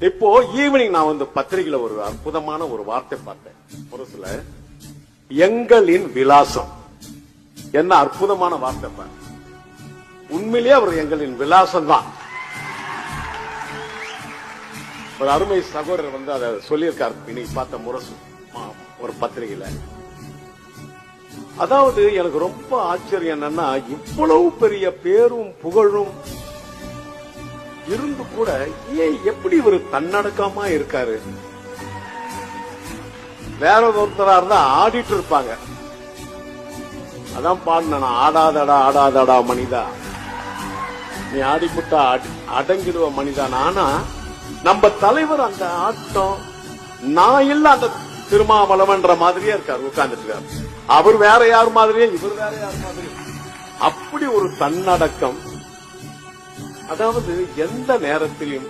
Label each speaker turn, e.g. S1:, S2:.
S1: இப்போ ஈவினிங் நான் வந்து பத்திரிகையில ஒரு அற்புதமான ஒரு வார்த்தை பார்த்தேன். முரசுல எங்களின் விலாசம். என்ன அற்புதமான வார்த்தை பாரு. உண்மையிலேயே அவர் எங்களின் விலாசம் தான். ஒரு அருமை சகோதரர் வந்து அதை சொல்லியிருக்காரு. இன்னைக்கு பார்த்த முரசு. ஒரு பத்திரிகையில. அதாவது எனக்கு ரொம்ப ஆச்சரியம் என்னன்னா இவ்வளவு பெரிய பேரும் புகழும் இருந்து கூட ஏன் எப்படி இவர் தன்னடக்கமா இருக்காரு? வேற ஒருத்தரா இருந்தா ஆடிட்டு இருப்பாங்க. அதான் பாடின ஆடாதடா ஆடாதடா மனிதா. நீ ஆடிப்புட்டா அடங்கிடுவ மனிதான் ஆனா நம்ம தலைவர் அந்த ஆட்டம் நான் இல்ல அந்த திருமாவளவன்ற மாதிரியே இருக்காரு உட்கார்ந்துட்டு இருக்காரு அவர் வேற யார் மாதிரியே இவர் வேற யார் மாதிரி அப்படி ஒரு தன்னடக்கம் அதாவது எந்த நேரத்திலும்